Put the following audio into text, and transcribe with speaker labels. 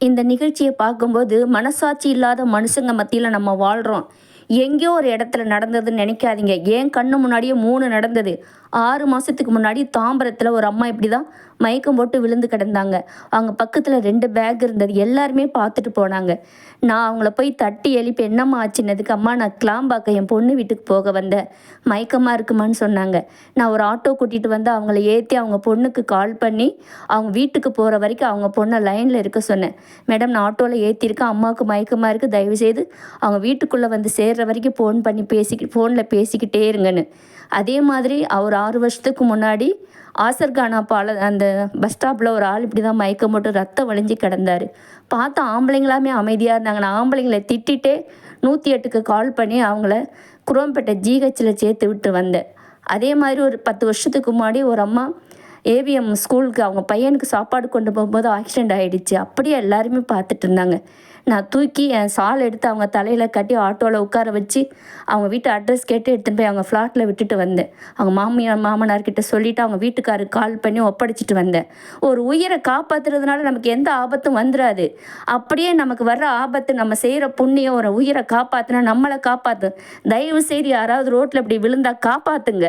Speaker 1: இந்த நிகழ்ச்சியை பார்க்கும்போது மனசாட்சி இல்லாத மனுஷங்க மத்தியில் நம்ம வாழ்கிறோம் எங்கேயோ ஒரு இடத்துல நடந்ததுன்னு நினைக்காதீங்க. ஏன் கண்ணு முன்னாடியே மூணு நடந்தது. ஆறு மாதத்துக்கு முன்னாடி தாம்பரத்தில் ஒரு அம்மா இப்படி தான் மயக்கம் போட்டு விழுந்து கிடந்தாங்க. அவங்க பக்கத்தில் ரெண்டு பேக் இருந்தது. எல்லாருமே பார்த்துட்டு போனாங்க. நான் அவங்கள போய் தட்டி எழுப்பி என்னம்மா ஆச்சுன்னதுக்கு? அம்மா நான் கிளாம்பாக்க என் பொண்ணு வீட்டுக்கு போக வந்தேன். மயக்கமாக இருக்குமான்னு சொன்னாங்க. நான் ஒரு ஆட்டோ கூட்டிகிட்டு வந்து அவங்கள ஏற்றி அவங்க பொண்ணுக்கு கால் பண்ணி அவங்க வீட்டுக்கு போகிற வரைக்கும் அவங்க பொண்ணை லைனில் இருக்க சொன்னேன். மேடம் நான் ஆட்டோவில் ஏற்றிருக்கேன் அம்மாவுக்கு மயக்கமாக இருக்குது தயவுசெய்து அவங்க வீட்டுக்குள்ளே வந்து சேர்கிற வரைக்கும் ஃபோன் பண்ணி பேசிக்கி ஃபோனில் பேசிக்கிட்டே இருங்கன்னு. அதே மாதிரி அவர் ஆறு வருஷத்துக்கு முன்னாடி ஆசர்கானா பால அந்த பஸ் ஸ்டாப்பில் ஒரு ஆள் இப்படி தான் மயக்கம் போட்டு ரத்தம் வழிஞ்சு கிடந்தார். பார்த்தா ஆம்பளைங்களாமே அமைதியாக இருந்தாங்க. நான் ஆம்பளைங்களை திட்டிகிட்டே நூற்றி எட்டுக்கு கால் பண்ணி அவங்கள குரோம்பேட்டை ஜிஹெச்சில் சேர்த்து விட்டு வந்தேன். அதே மாதிரி ஒரு பத்து வருஷத்துக்கு முன்னாடி ஒரு அம்மா ஏவிஎம் ஸ்கூலுக்கு அவங்க பையனுக்கு சாப்பாடு கொண்டு போகும்போது ஆக்சிடெண்ட் ஆகிடுச்சு அப்படியே எல்லாருமே பார்த்துட்டு இருந்தாங்க. நான் தூக்கி என் சால் எடுத்து அவங்க தலையில் கட்டி ஆட்டோவில் உட்கார வச்சு அவங்க வீட்டு அட்ரஸ் கேட்டு எடுத்துகிட்டு போய் அவங்க ஃப்ளாட்டில் விட்டுட்டு வந்தேன். அவங்க மாமியார் மாமனார்கிட்ட சொல்லிவிட்டு அவங்க வீட்டுக்காரருக்கு கால் பண்ணி ஒப்படைச்சிட்டு வந்தேன். ஒரு உயிரை காப்பாற்றுறதுனால நமக்கு எந்த ஆபத்தும் வந்துடாது அப்படியே நமக்கு வர்ற ஆபத்து நம்ம செய்கிற புண்ணியம் ஒரு உயிரை காப்பாற்றினா நம்மளை காப்பாற்று தயவு செய்து யாராவது ரோட்டில் இப்படி விழுந்தால் காப்பாற்றுங்க